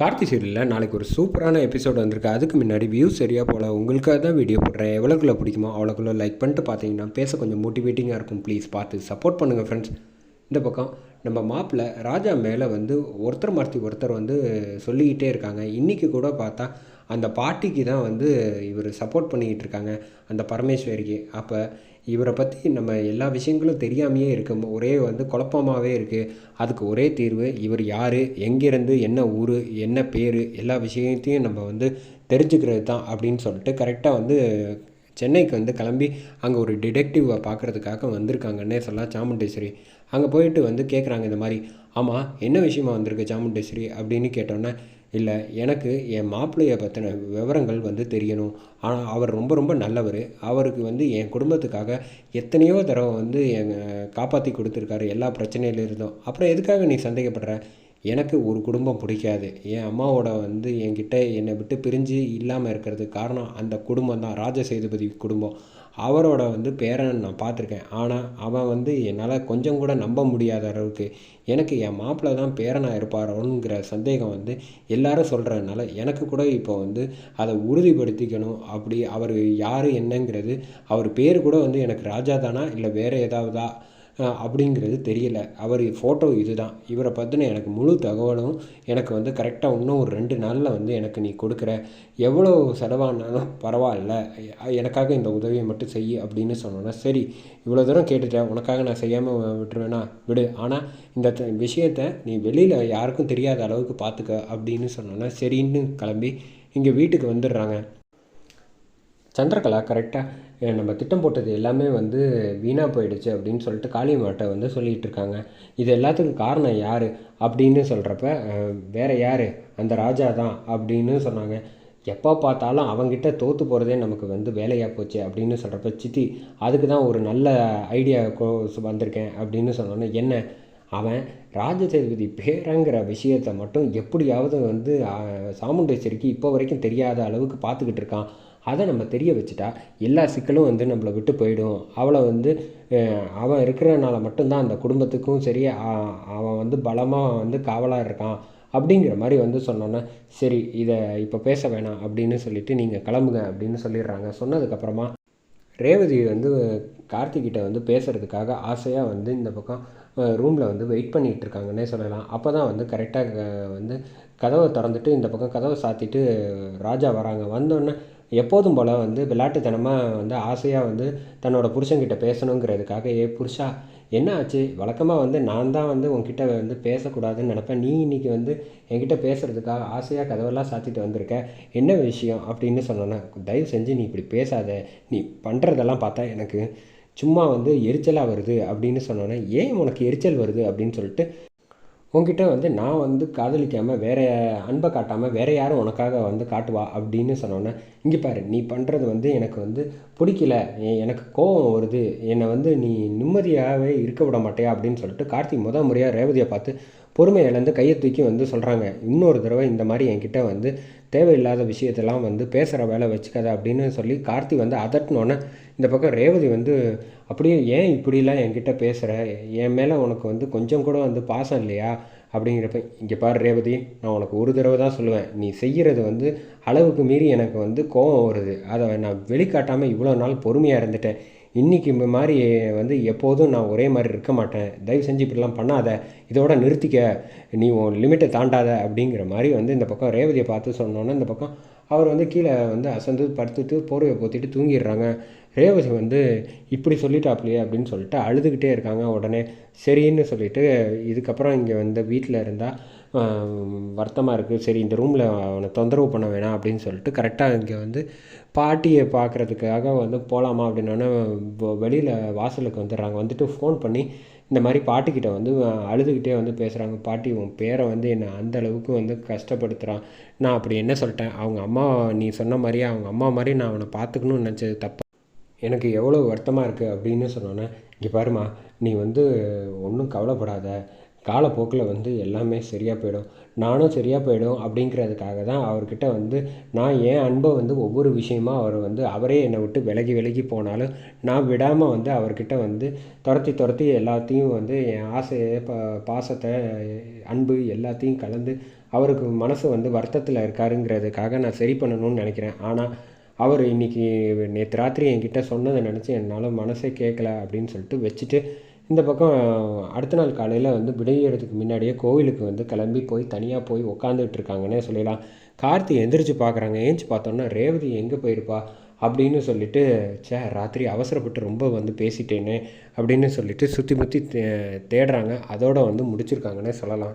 கார்த்தி சீரியலில் நாளைக்கு ஒரு சூப்பரான எபிசோட் வந்திருக்கு. அதுக்கு முன்னாடி வியூஸ் சரியாக போல். உங்களுக்காக தான் வீடியோ போடுறேன். எவ்வளோக்குள்ள பிடிக்குமோ அவ்வளோக்குள்ள லைக் பண்ணிட்டு பார்த்தீங்கன்னா பேச கொஞ்சம் மோட்டிவேட்டிங்காக இருக்கும். ப்ளீஸ் பார்த்து சப்போர்ட் பண்ணுங்கள் ஃப்ரெண்ட்ஸ் இந்த பக்கம் நம்ம மாப்பிள்ளை ராஜா மேலே வந்து ஒருத்தர் மாற்றி ஒருத்தர் வந்து சொல்லிக்கிட்டே இருக்காங்க. இன்றைக்கி கூட பார்த்தா அந்த பாட்டிக்கு தான் வந்து இவர் சப்போர்ட் பண்ணிக்கிட்டு இருக்காங்க. அந்த பரமேஸ்வரிக்கு. அப்போ இவரை பற்றி நம்ம எல்லா விஷயங்களும் தெரியாமையே இருக்கு ஒரே வந்து குழப்பமாகவே இருக்குது அதுக்கு ஒரே தீர்வு இவர் யார் எங்கேருந்து என்ன ஊர் என்ன பேர் எல்லா விஷயத்தையும் நம்ம வந்து தெரிஞ்சுக்கிறது தான் அப்படின்னு சொல்லிட்டு கரெக்டாக வந்து சென்னைக்கு வந்து கிளம்பி அங்கே ஒரு டிடெக்டிவை பார்க்குறதுக்காக வந்திருக்காங்கன்னே சொல்லலாம் சாமுண்டேஸ்வரி. அங்கே போயிட்டு வந்து கேட்குறாங்க இந்த மாதிரி ஆமாம் என்ன விஷயமா வந்திருக்கு சாமுண்டேஸ்வரி? அப்படின்னு கேட்டோன்னே இல்லை எனக்கு என் மாப்பிள்ளையை பற்றின விவரங்கள் வந்து தெரியணும். ஆனால் அவர் ரொம்ப ரொம்ப நல்லவர். அவருக்கு வந்து என் குடும்பத்துக்காக எத்தனையோ தடவை வந்து என் காப்பாற்றி கொடுத்துருக்காரு எல்லா பிரச்சனையில இருந்தோம் அப்புறம் எதுக்காக நீ சந்தேகப்படுற? எனக்கு ஒரு குடும்பம் பிடிக்காது. என் அம்மாவோட வந்து என்கிட்ட என்னை விட்டு பிரிஞ்சு இல்லாமல் இருக்கிறதுக்கு காரணம் அந்த குடும்பம் தான் ராஜசேதுபதி குடும்பம். அவரோட வந்து பேரன் நான் பார்த்துருக்கேன். ஆனால் அவன் வந்து என்னால் கொஞ்சம் கூட நம்ப முடியாத அளவுக்கு எனக்கு என் மாப்பிள்ளை தான் பேரனாக இருப்பாரோங்கிற சந்தேகம் வந்து எல்லாரும் சொல்கிறதுனால எனக்கு கூட இப்போ வந்து அதை உறுதிப்படுத்திக்கணும். அப்படி அவர் யார் என்னங்கிறது அவர் பேர் கூட வந்து எனக்கு ராஜா தானா? இல்லை வேறு ஏதாவதா? அப்படிங்கிறது தெரியல. அவர் ஃபோட்டோ இது தான் இவரை பற்றின எனக்கு முழு தகவலும் எனக்கு வந்து கரெக்டாக இன்னும் ஒரு ரெண்டு நாளில் வந்து எனக்கு நீ கொடுக்குற. எவ்வளோ செலவானாலும் பரவாயில்ல. எனக்காக இந்த உதவியை மட்டும் செய் அப்படின்னு சொன்னோன்னா சரி இவ்வளோ தூரம் கேட்டுட்டேன் உனக்காக நான் செய்யாமல் விட்டுருவேனா? விடு. ஆனால் இந்த விஷயத்த நீ வெளியில் யாருக்கும் தெரியாத அளவுக்கு பார்த்துக்க அப்படின்னு சொன்னோன்னா சரின்னு கிளம்பி இங்கே வீட்டுக்கு வந்துடுறாங்க. சந்திரகலா கரெக்டாக நம்ம திட்டம் போட்டது எல்லாமே வந்து வீணாக போயிடுச்சு அப்படின்னு சொல்லிட்டு காளியம்மாட்ட வந்து சொல்லிகிட்டு இருக்காங்க இது எல்லாத்துக்கும் காரணம் யார் அப்படின்னு சொல்கிறப்ப வேறு யார்? அந்த ராஜா தான் அப்படின்னு சொன்னாங்க. எப்போ பார்த்தாலும் அவங்ககிட்ட தோற்று போகிறதே நமக்கு வந்து வேலையாக போச்சு அப்படின்னு சொல்கிறப்ப சித்தி அதுக்கு தான் ஒரு நல்ல ஐடியா வந்திருக்கேன் அப்படின்னு சொன்னோன்னே என்ன? அவன் ராஜசேதுபதி பேரங்கிற விஷயத்தை மட்டும் எப்படியாவது வந்து சாமுண்டேஸ்வரிக்கு இப்போ வரைக்கும் தெரியாத அளவுக்கு பார்த்துக்கிட்டு இருக்கான். அதை நம்ம தெரிய வச்சுட்டா எல்லா சிக்கலும் வந்து நம்மளை விட்டு போயிடும். அவளை வந்து அவன் இருக்கிறனால மட்டும்தான் அந்த குடும்பத்துக்கும் சரி அவன் வந்து பலமாக வந்து காவலாக இருக்கான் அப்படிங்கிற மாதிரி வந்து சொன்னோன்னே சரி இதை இப்போ பேச வேணாம் அப்படின்னு சொல்லிவிட்டு நீங்கள் கிளம்புங்க அப்படின்னு சொல்லிடுறாங்க. சொன்னதுக்கப்புறமா ரேவதி வந்து கார்த்திகிட்ட வந்து பேசுகிறதுக்காக ஆசையாக வந்து இந்த பக்கம் ரூமில் வந்து வெயிட் பண்ணிகிட்ருக்காங்கன்னே சொல்லலாம். அப்போ தான் வந்து கரெக்டாக வந்து கதவை திறந்துட்டு இந்த பக்கம் கதவை சாத்திட்டு ராஜா வராங்க. வந்தோடனே எப்போதும் போல் வந்து விளையாட்டுத்தனமாக வந்து ஆசையாக வந்து தன்னோட புருஷன்கிட்ட பேசணுங்கிறதுக்காக ஏ புருஷா என்ன ஆச்சு? வழக்கமாக வந்து நான் தான் வந்து உங்ககிட்ட வந்து பேசக்கூடாதுன்னு நினப்பேன். நீ இன்றைக்கி வந்து என்கிட்ட பேசுகிறதுக்காக ஆசையாக கதவெல்லாம் சாத்திட்டு வந்திருக்க? என்ன விஷயம்? அப்படின்னு சொன்னோன்னே தயவு செஞ்சு நீ இப்படி பேசாத. நீ பண்ணுறதெல்லாம் பார்த்தா எனக்கு சும்மா வந்து எரிச்சலாக வருது. அப்படின்னு சொன்னோன்னே ஏன் உனக்கு எரிச்சல் வருது? அப்படின்னு சொல்லிட்டு உங்ககிட்ட வந்து நான் வந்து காதலிக்காமல் வேற அன்பை காட்டாமல் வேறு யாரும் உனக்காக வந்து காட்டுவா அப்படின்னு சொன்னோன்னே இங்கே பாரு நீ பண்ணுறது வந்து எனக்கு வந்து பிடிக்கல. எனக்கு கோபம் வருது. என்னை வந்து நீ நிம்மதியாகவே இருக்க விட மாட்டேயா அப்படின்னு சொல்லிட்டு கார்த்திக் முத முறையாக ரேவதியை பார்த்து பொறுமை இழந்து கையை தூக்கி வந்து சொல்கிறாங்க இன்னொரு தடவை இந்த மாதிரி என்கிட்ட வந்து தேவையில்லாத விஷயத்தெல்லாம் வந்து பேசுகிற வேலை வச்சுக்காத அப்படின்னு சொல்லி கார்த்தி வந்து அதட்டினோன்னே இந்த பக்கம் ரேவதி வந்து அப்படியே ஏன் இப்படிலாம் என்கிட்ட பேசுகிற என் மேலே உனக்கு வந்து கொஞ்சம் கூட வந்து பாசம் இல்லையா? அப்படிங்கிறப்ப இங்கே பாரு ரேவதி நான் உனக்கு ஒரு தடவை தான் சொல்லுவேன். நீ செய்கிறது வந்து அளவுக்கு மீறி எனக்கு வந்து கோபம் வருது. அதை நான் வெளிக்காட்டாமல் இவ்வளோ நாள் பொறுமையாக இருந்துட்டேன். இன்றைக்கி இந்த மாதிரி வந்து எப்போதும் நான் ஒரே மாதிரி இருக்க மாட்டேன். தயவு செஞ்சு இப்படிலாம் பண்ணாத. இதோட நிறுத்திக்க. நீ உன் லிமிட்டை தாண்டாத அப்படிங்கிற மாதிரி வந்து இந்த பக்கம் ரேவதியை பார்த்து சொன்னோன்னே இந்த பக்கம் அவர் வந்து கீழே வந்து அசந்து படுத்துட்டு போர்வையை போத்திட்டு தூங்கிடுறாங்க. ரேவதி வந்து இப்படி சொல்லிட்டாப்லையே அப்படின்னு சொல்லிட்டு அழுதுகிட்டே இருக்காங்க உடனே. சரின்னு சொல்லிட்டு இதுக்கப்புறம் இங்கே வந்து வீட்டில் இருந்தால் வருத்தமாக இருக்குது சரி இந்த ரூமில் அவனை தொந்தரவு பண்ண வேணாம் அப்படின்னு சொல்லிட்டு கரெக்டாக இங்கே வந்து பாட்டியை பார்க்குறதுக்காக வந்து போகலாமா அப்படின்னோடனே வெளியில் வாசலுக்கு வந்துடுறாங்க. வந்துட்டு ஃபோன் பண்ணி இந்த மாதிரி பாட்டிக்கிட்ட வந்து அழுதுகிட்டே வந்து பேசுகிறாங்க பாட்டி உன் பேரை வந்து என்னை அந்த அளவுக்கு வந்து கஷ்டப்படுத்துகிறான் நான் அப்படி என்ன சொல்லிட்டேன்? அவங்க அம்மா நீ சொன்ன மாதிரியே அவங்க அம்மா மாதிரி நான் அவனை பார்த்துக்கணும்னு நினச்சது தப்பு. எனக்கு எவ்வளோ வருத்தமாக இருக்குது அப்படின்னு சொன்னோன்னே இங்கே பாருமா நீ வந்து ஒன்றும் கவலைப்படாத. காலப்போக்கில் வந்து எல்லாமே சரியாக போயிடும். நானும் சரியாக போயிடும் அப்படிங்கிறதுக்காக தான் அவர்கிட்ட வந்து நான் என் அன்பை வந்து ஒவ்வொரு விஷயமா அவர் வந்து அவரே என்னை விட்டு விலகி விலகி போனாலும் நான் விடாமல் வந்து அவர்கிட்ட வந்து துரத்தி துரத்தி எல்லாத்தையும் வந்து என் ஆசையை ப பாசத்தை அன்பு எல்லாத்தையும் கலந்து அவருக்கு மனசு வந்து வருத்தத்தில் இருக்காருங்கிறதுக்காக நான் சரி பண்ணணும்னு நினைக்கிறேன். ஆனால் அவர் இன்றைக்கி நேற்று ராத்திரி என்கிட்ட சொன்னதை நினச்சி என்னால் மனசே கேட்கல அப்படின்னு சொல்லிட்டு வச்சுட்டு இந்த பக்கம் அடுத்த நாள் காலையில் வந்து விடையிறதுக்கு முன்னாடியே கோவிலுக்கு வந்து கிளம்பி போய் தனியாக போய் உக்காந்துட்டு இருக்காங்கன்னே சொல்லலாம். கார்த்தி எந்திரிச்சு பார்க்குறாங்க ஏஞ்சி பார்த்தோன்னா ரேவதி எங்கே போயிருப்பா? அப்படின்னு சொல்லிட்டு சே ராத்திரி அவசரப்பட்டு ரொம்ப வந்து பேசிட்டேனே அப்படின்னு சொல்லிட்டு சுற்றி முற்றி தே தேடுறாங்க. அதோடு வந்து முடிச்சிருக்காங்கன்னே சொல்லலாம்.